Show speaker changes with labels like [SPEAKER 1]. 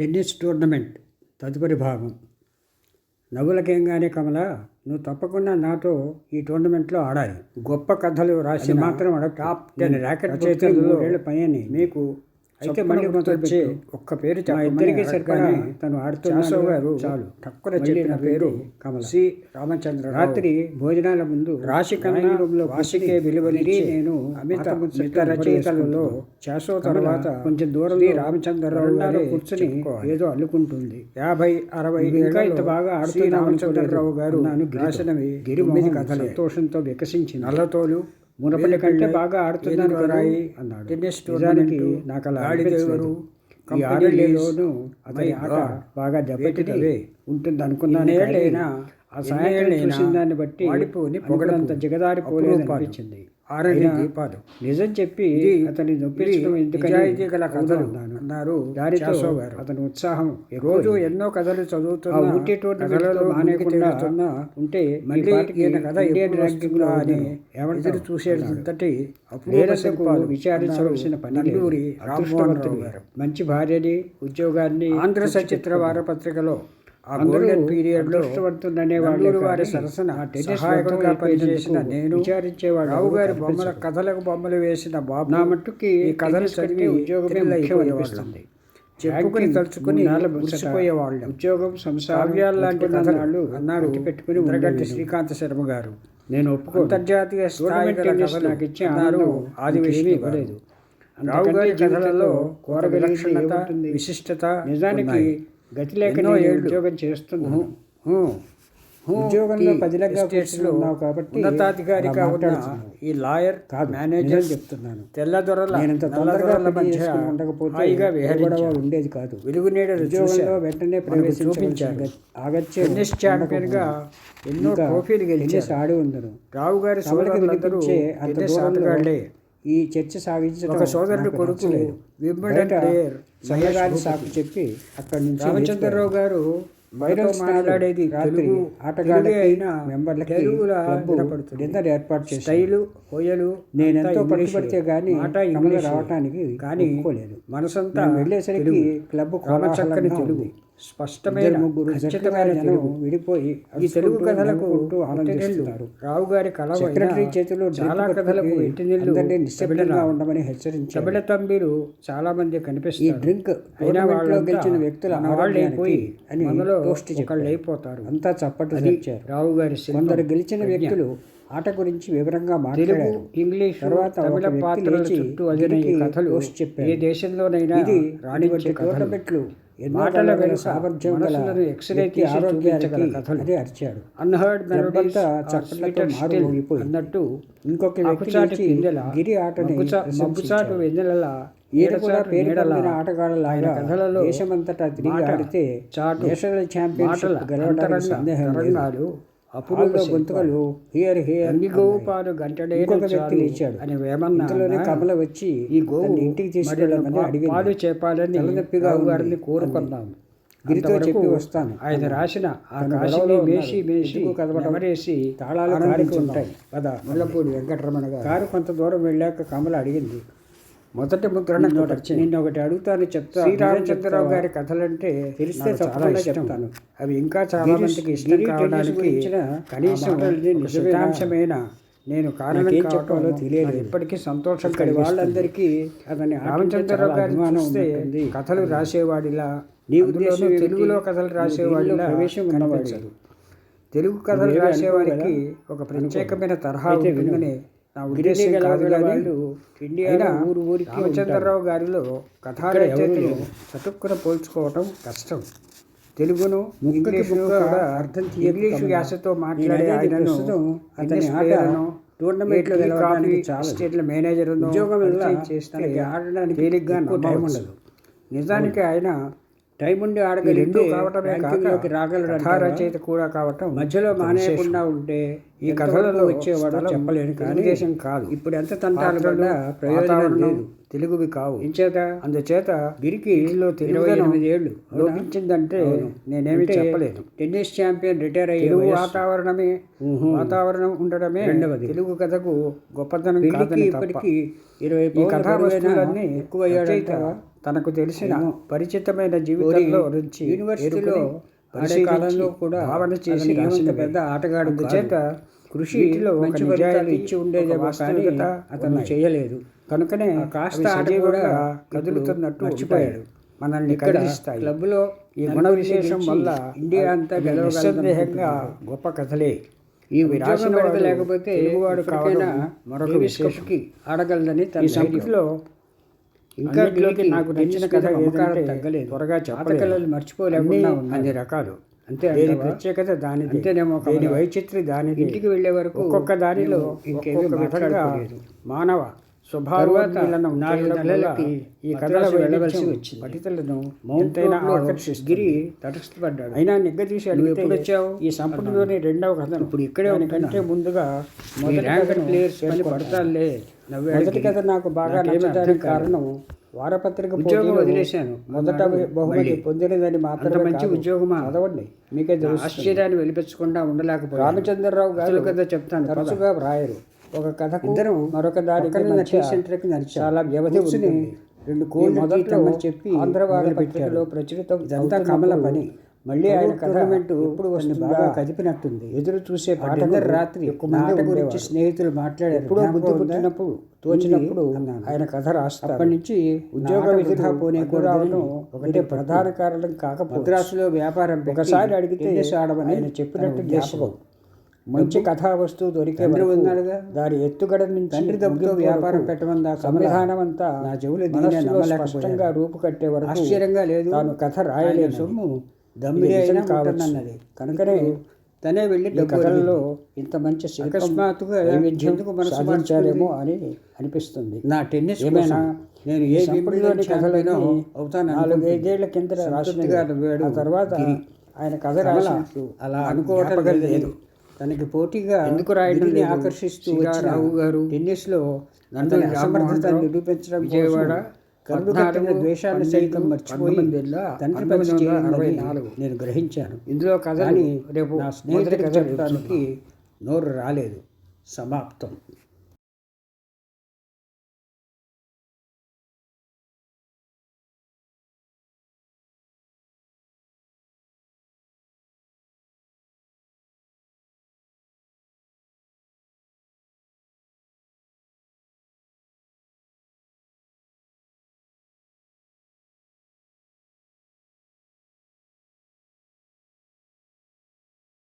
[SPEAKER 1] Tennis tournament తదుపరి భాగం. నవ్వులకేంగానే కమల నువ్వు తప్పకుండా నాతో ఈ టోర్నమెంట్లో ఆడాలి. గొప్ప కథలు రాసి మాత్రం టాప్ టెన్ ర్యాకెట్ ఏళ్ళ పని మీకు అయితే మళ్ళీ ఒక్క పేరు ఇద్దరికి సరిపడా తను ఆడుతున్నా గారు చాలు. తక్కువ చెప్పిన పేరు కమల. సి. రామచంద్ర రాత్రి భోజనాల ముందు రాశి కన్నడంలో వాసికే విలువలిచ్చి నేను అమిత మిత రచయితలలో చేసో తర్వాత కొంచెం దూరం రామచంద్రరావు గారు కూర్చుని ఏదో అల్లుకుంటుంది. యాభై అరవై ఇంకా ఇంత బాగా ఆడుతున్న రామచంద్రరావు గారు రాసినవి గిరి మీద కథలు. సంతోషంతో వికసించింది. నల్లతోలు మునపల్లి కంటే బాగా ఆడుతున్నాను రాయి? అన్నాడు. టెన్నిస్ టోర్నమెంట్ నాకు అలా ఆడిదేవరు ఈ ఆడలేలోనూ అతని ఆట బాగా దెబ్బతినే ఉంటుంది అనుకున్నాను ఏళ్ళైనా ఆ సాయంత్రం చూసిన దాన్ని బట్టి వాడిపోని పొగడంత జిగదారి పోలేదు అనిపించింది ఆరని దీపాలు నిజం చెప్పి అతని నొప్పించడం ఎందుకని గల కథలు అన్నారు దారితో అతని ఉత్సాహం రోజు ఎన్నో కథలు చదువుతున్నా మానేకుండా ఉంటే మళ్ళీ ఈయన కథ ఇండియన్ అని చూసేటంతటి అప్పుడు విచారించవలసిన పని గారు. మంచి భార్యని ఉద్యోగాన్ని ఆంధ్ర సచిత్ర వారపత్రికలో గోల్డెన్ పీరియడ్లో ఇష్టపడుతుందనే వాళ్ళు వారి సరసన సహాయకుడిగా పనిచేసిన నేను విచారించేవాడు రావు గారి బొమ్మల కథలకు బొమ్మలు వేసిన బాబు నా మట్టుకి ఈ కథలు చదివి ఉద్యోగం అయిపోయేవాళ్ళండి చెప్పుకుని తలుచుకుని మురిసిపోయేవాళ్ళు. ఉద్యోగం సంసావ్యాలు లాంటి కథలు అన్నారు పెట్టుకుని ఉండగట్టి శ్రీకాంత శర్మ గారు. నేను ఒప్పుకో అంతర్జాతీయ స్థాయి నాకు ఇచ్చి అన్నారు ఆది విషయం ఇవ్వలేదు. రావు గారి కథలలో కోర విలక్షణత విశిష్టత నిజానికి గతి లేక ఉద్యోగం చేస్తున్నాను. ఉద్యోగంలో పదిలంగా ఉన్నావు కాబట్టి ఉన్నతాధికారిగా ఉన్న ఈ లాయర్ కాదు మేనేజర్ చెప్తున్నాను. తెల్లదొరల నేనంత తొందరగా మధ్య ఉండకపోతే హాయిగా విహరించ ఉండేది కాదు. వెలుగునీడ ఉద్యోగంలో వెంటనే చూపించారు. ఆగచ్చే టెన్నిస్ ఛాంపియన్గా ఎన్నో ట్రోఫీలు గెలిచి ఆడి ఉందను. రావు గారి సోదరులందరూ అంత ఆటగాళ్ళే. ఈ చర్చ సాగించిన ఒక సోదరుడు కొడుకు సహగారి సాకు చెప్పి అక్కడి నుంచి రామచంద్రరావు గారు మాట్లాడేది తెలుగు ఆటగాళ్ళకి అయిన మెంబర్లకి డిన్నర్ ఏర్పాటు చేసి స్టైలు హోయలు నేనెంతో పట్టుబడితే గానీ ఆట ఇంగ్లీష్. రావటానికి కానీ మనసంతా వెళ్ళేసరికి క్లబ్ చక్కని తెలుగు. స్పష్టమైన ముగ్గురు ఖచ్చితమైన జనం విడిపోయి ఈ తెలుగు కథలకు ఆనందిస్తున్నారు. రావు గారి కళ సెక్రటరీ చేతిలో చాలా కథలకు ఇంటి నీళ్ళు నిశ్శబ్దంగా ఉండమని హెచ్చరించి చెబిడ తంబీరు చాలా మంది కనిపిస్తారు. ఈ డ్రింక్ అయినా వాళ్ళు గెలిచిన వ్యక్తుల వాళ్ళైపోయి అని మనలో ఒకళ్ళు అయిపోతారు. అంతా చప్పట్లు తెచ్చారు రావు గారి కొందరు గెలిచిన వ్యక్తులు ఆట గురించి వివరంగా మాట్లాడారు. ఇంగ్లీష్ తర్వాత తమిళ పాత్రల చుట్టూ అదిన కథలు చెప్పారు ఏ దేశంలోనైనా ఇది రాణించే టోర్నమెంట్లు మాటల వెనుక సామర్థ్యం ఎక్స్రేకి ఆరోగ్యానికి కథలు. అరిచాడు. అన్హర్డ్ మారు అన్నట్టు ఇంకొక వ్యక్తి గిరి ఆటని ఈయన కూడా ఆటగాళ్ళ ఆయన కథలలో దేశమంతటా తిరిగి ఆడితే చాటు నేషనల్ ఛాంపియన్షిప్ గెలవడానికి సందేహం లేదు. అప్పుడులో గొంతుకలు హియర్ హియర్ అంగిగోపాలు గంటడే ఇంకొక వ్యక్తి ఇచ్చాడు అని వేమన్న ఇంతలోనే కమల వచ్చి ఈ గోవు ఇంటికి తీసుకెళ్ళమని అడిగి పాలు చెప్పాలని తలనొప్పిగా గారిని కోరుకున్నాం గిరితో చెప్పి వస్తాను ఆయన రాసిన ఆ కాశీని మేషి మేషి కదవడమరేసి తాళాలు ఉంటాయి పద. ముల్లపూడి వెంకటరమణ గారు. కారు కొంత దూరం వెళ్ళాక కమల అడిగింది. మొదటి ముద్రణ నిన్న ఒకటి అడుగుతాను చెప్తా. శ్రీరామచంద్రరావు గారి కథలంటే తెలిస్తే తప్పకుండా చెప్తాను. అవి ఇంకా చాలా మందికి ఇష్టం కావడానికి కనీసం శతాంశమైన నేను కారణం చెప్పాలో తెలియదు ఇప్పటికీ సంతోషం కలిగి వాళ్ళందరికీ అతని రామచంద్రరావు గారి చూస్తే కథలు రాసేవాడిలా నీ ఉద్దేశం తెలుగులో కథలు రాసేవాడిలా ప్రవేశం ఉన్నవాడు తెలుగు కథలు రాసేవారికి ఒక ప్రత్యేకమైన తరహా ఉంటుందని నా ఉద్దేశం కాదు కానీ ఇండియా ఊరు ఊరికి రామచంద్రరావు గారిలో కథారచయితలు చటుక్కున పోల్చుకోవటం కష్టం. తెలుగును ఇంగ్లీషు కూడా అర్థం ఇంగ్లీషు యాసతో మాట్లాడే ఆయనను అతని ఆటను టోర్నమెంట్లో గెలవడానికి చాలా స్టేట్ల మేనేజర్ ఉద్యోగం చేస్తే ఆడడానికి తేలిగ్గా టైం ఉండదు. నిజానికి ఆయన టైం ఉండి ఆడగలి రెండు కావటమే కాక రాగలడు రచయిత కూడా కావటం మధ్యలో మానేయకుండా ఉంటే ఈ కథలలో వచ్చేవాడు చెప్పలేని కానిదేశం కాదు. ఇప్పుడు ఎంత తంటాలు పడ్డా ప్రయోజనం లేదు. తెలుగువి కావు. ఇంచేత అందుచేత గిరికి ఇల్లు ఇరవై ఎనిమిది ఏళ్ళు. లోపించిందంటే నేనేమి చెప్పలేదు. టెన్నిస్ ఛాంపియన్ రిటైర్ అయ్యి వాతావరణమే. వాతావరణం ఉండడమే రెండవది. తెలుగు కథకు గొప్పతనం ఇప్పటికీ ఇరవై కథా ఎక్కువ తనకు తెలిసిన పరిచితమైన జీవితంలో నుంచి
[SPEAKER 2] యూనివర్సిటీలో కాలంలో కూడా
[SPEAKER 1] భావన చేసి రాసిన
[SPEAKER 2] పెద్ద ఆటగాడు
[SPEAKER 1] చేత
[SPEAKER 2] కృషి
[SPEAKER 1] వీటిలో ఒక
[SPEAKER 2] మంచి ఫలితాలు ఇచ్చి ఉండేదేమో
[SPEAKER 1] ఒక
[SPEAKER 2] కానీ
[SPEAKER 1] వాస్తవికత
[SPEAKER 2] అతను. చేయలేదు
[SPEAKER 1] కనుకనే
[SPEAKER 2] కాస్త ఆట కూడా
[SPEAKER 1] కదులుతున్నట్టు
[SPEAKER 2] మర్చిపోయాడు.
[SPEAKER 1] మనల్ని కదిలిస్తాయి
[SPEAKER 2] క్లబ్లో
[SPEAKER 1] ఈ గుణ విశేషం వల్ల
[SPEAKER 2] ఇండియా అంతా.
[SPEAKER 1] నిస్సందేహంగా గొప్ప కథలే
[SPEAKER 2] ఈ
[SPEAKER 1] వాడు
[SPEAKER 2] లేకపోతే
[SPEAKER 1] తెలుగువాడు కావడం మరొక
[SPEAKER 2] డేవిస్
[SPEAKER 1] విశేషం.
[SPEAKER 2] కప్కి ఆడగలదని తన
[SPEAKER 1] ఈ
[SPEAKER 2] ధైర్యం. ఇంకా
[SPEAKER 1] నాకు నచ్చిన కథ ఏదంటే
[SPEAKER 2] తగ్గలేదు.
[SPEAKER 1] త్వరగా.
[SPEAKER 2] కళలు మర్చిపోలేకుండా
[SPEAKER 1] అన్ని రకాలు
[SPEAKER 2] అంతే
[SPEAKER 1] దేని? ప్రత్యేకత దానిది
[SPEAKER 2] అంతేనేమో
[SPEAKER 1] దేని. వైచిత్రి దానిది
[SPEAKER 2] ఇంటికి వెళ్ళే వరకు
[SPEAKER 1] ఒక్కొక్క దానిలో
[SPEAKER 2] ఇంకేమీ మాట్లాడుకోలేదు.
[SPEAKER 1] మానవ
[SPEAKER 2] నాలుగు నెలలకి
[SPEAKER 1] వల్ల ఈ కథల
[SPEAKER 2] వెళ్ళవలసి వచ్చింది.
[SPEAKER 1] పఠితులను
[SPEAKER 2] మౌంట్
[SPEAKER 1] ఎంతైనా
[SPEAKER 2] రోడ్లో
[SPEAKER 1] ఆకర్షిస్తుంది
[SPEAKER 2] గిరి తటస్థపడ్డాడు
[SPEAKER 1] అయినా నిగ్గదీసి
[SPEAKER 2] నువ్వు
[SPEAKER 1] అడిగితే
[SPEAKER 2] వచ్చావు?
[SPEAKER 1] ఈ సంపుటిలోని రెండవ కథను
[SPEAKER 2] ఇప్పుడు ఇక్కడే ఉంటున్నాను.
[SPEAKER 1] ముందుగా మొదటి
[SPEAKER 2] ప్లేయర్స్. పడతాలే
[SPEAKER 1] మొదటి. కథ నాకు బాగా నచ్చడానికి. కారణం వారపత్రిక
[SPEAKER 2] ఉద్యోగం వదిలేశాను.
[SPEAKER 1] మొదట బహుమతి. పొందినదని
[SPEAKER 2] అంత
[SPEAKER 1] మాత్రమే
[SPEAKER 2] మంచి
[SPEAKER 1] కాదు.
[SPEAKER 2] ఉద్యోగమా?
[SPEAKER 1] చదవండి మీకే
[SPEAKER 2] ఆశ్చర్యాన్ని వెలిపించకుండా ఉండలేకపోయాను
[SPEAKER 1] రామచంద్రరావు గారు
[SPEAKER 2] కథ చెప్తాను.
[SPEAKER 1] తరచుగా వ్రాయరు ఒక కథకు
[SPEAKER 2] ఇద్దరం
[SPEAKER 1] మరొక దానికి. చాలా వ్యవధి
[SPEAKER 2] రెండు కోళ్ళు
[SPEAKER 1] మొదట్లో
[SPEAKER 2] చెప్పి మొదలుపెట్టాడు.
[SPEAKER 1] పత్రికలో ప్రచురితం
[SPEAKER 2] ఇదంతా కమల పని
[SPEAKER 1] మళ్ళీ ఆయన కథ
[SPEAKER 2] టోర్నమెంట్
[SPEAKER 1] ఎప్పుడు
[SPEAKER 2] వస్తుంది బాగా కదిపినట్టుంది
[SPEAKER 1] ఎదురు చూసే
[SPEAKER 2] డిన్నర్ రాత్రి
[SPEAKER 1] ఎక్కువ
[SPEAKER 2] నా
[SPEAKER 1] మంది
[SPEAKER 2] ఆట గురించి. స్నేహితులు మాట్లాడారు
[SPEAKER 1] ఎప్పుడో బుద్ధి? పుట్టినప్పుడు తోచినప్పుడు. ఆయన కథ రాస్తారు
[SPEAKER 2] అప్పటి నుంచి
[SPEAKER 1] ఉద్యోగ
[SPEAKER 2] నా ఆట
[SPEAKER 1] విధులు
[SPEAKER 2] వృధా పోనీకూడదని
[SPEAKER 1] ఒకటే
[SPEAKER 2] ఒకటే
[SPEAKER 1] ప్రధాన కారణం కాకపోతే
[SPEAKER 2] మద్రాసులో వ్యాపారం
[SPEAKER 1] ఒకసారి అడిగితే
[SPEAKER 2] ఆడమని
[SPEAKER 1] ఆయన చెప్పినట్టు. జ్ఞాపకం మంచి కథా వస్తువు దొరికే
[SPEAKER 2] ఉన్నాడుగా.
[SPEAKER 1] దాని ఎత్తుగడ నుంచి
[SPEAKER 2] తండ్రి
[SPEAKER 1] ముగింపు
[SPEAKER 2] వ్యాపారం పెట్టమందా?
[SPEAKER 1] సంవిధానం అంతా
[SPEAKER 2] నా చెవులు.
[SPEAKER 1] స్పష్టంగా రూపు కట్టే వరకు
[SPEAKER 2] ఆశ్చర్యంగా లేదు
[SPEAKER 1] తాను కథ రాయలేను
[SPEAKER 2] సొమ్ము
[SPEAKER 1] ఇది
[SPEAKER 2] దమ్మిడి
[SPEAKER 1] నిజం
[SPEAKER 2] అయినా
[SPEAKER 1] కావచ్చు.
[SPEAKER 2] ఉంటుందన్నది
[SPEAKER 1] కనుకనే
[SPEAKER 2] తనే వెళ్ళి
[SPEAKER 1] కథలలో. ఇంత మంచి
[SPEAKER 2] అకస్మాత్తుగా ఎందుకు
[SPEAKER 1] సాధించారేమో అని అనిపిస్తుంది
[SPEAKER 2] నా టెన్నిస్
[SPEAKER 1] ఏమైనా
[SPEAKER 2] నేను ఏ
[SPEAKER 1] సంపుటిలోని కథలను
[SPEAKER 2] అవుతాను
[SPEAKER 1] నాలుగైదేళ్ళ కింద
[SPEAKER 2] నవ్వాడు
[SPEAKER 1] ఆ తర్వాత. ఆయన కథ
[SPEAKER 2] కమల
[SPEAKER 1] రాసినట్టు
[SPEAKER 2] అలా
[SPEAKER 1] నాకు
[SPEAKER 2] అనుకోవటం లేదు తనకి పోటీగా
[SPEAKER 1] ఎందుకు రాయడం?
[SPEAKER 2] ఆకర్షిస్తూ
[SPEAKER 1] రావు గారు,
[SPEAKER 2] టెన్నిస్లో నన్ను
[SPEAKER 1] అతని
[SPEAKER 2] నిరూపించడం
[SPEAKER 1] విజయవాడ
[SPEAKER 2] కరుడు కట్టిన ద్వేషాన్ని సైతం మర్చిపోయి తండ్రి. నేను గ్రహించాను
[SPEAKER 1] ఇందులో కథలు
[SPEAKER 2] కానీ
[SPEAKER 1] రేపు
[SPEAKER 2] నా స్నేహితుడికి
[SPEAKER 1] కథ
[SPEAKER 2] చెప్పడానికి నోరు రాలేదు సమాప్తం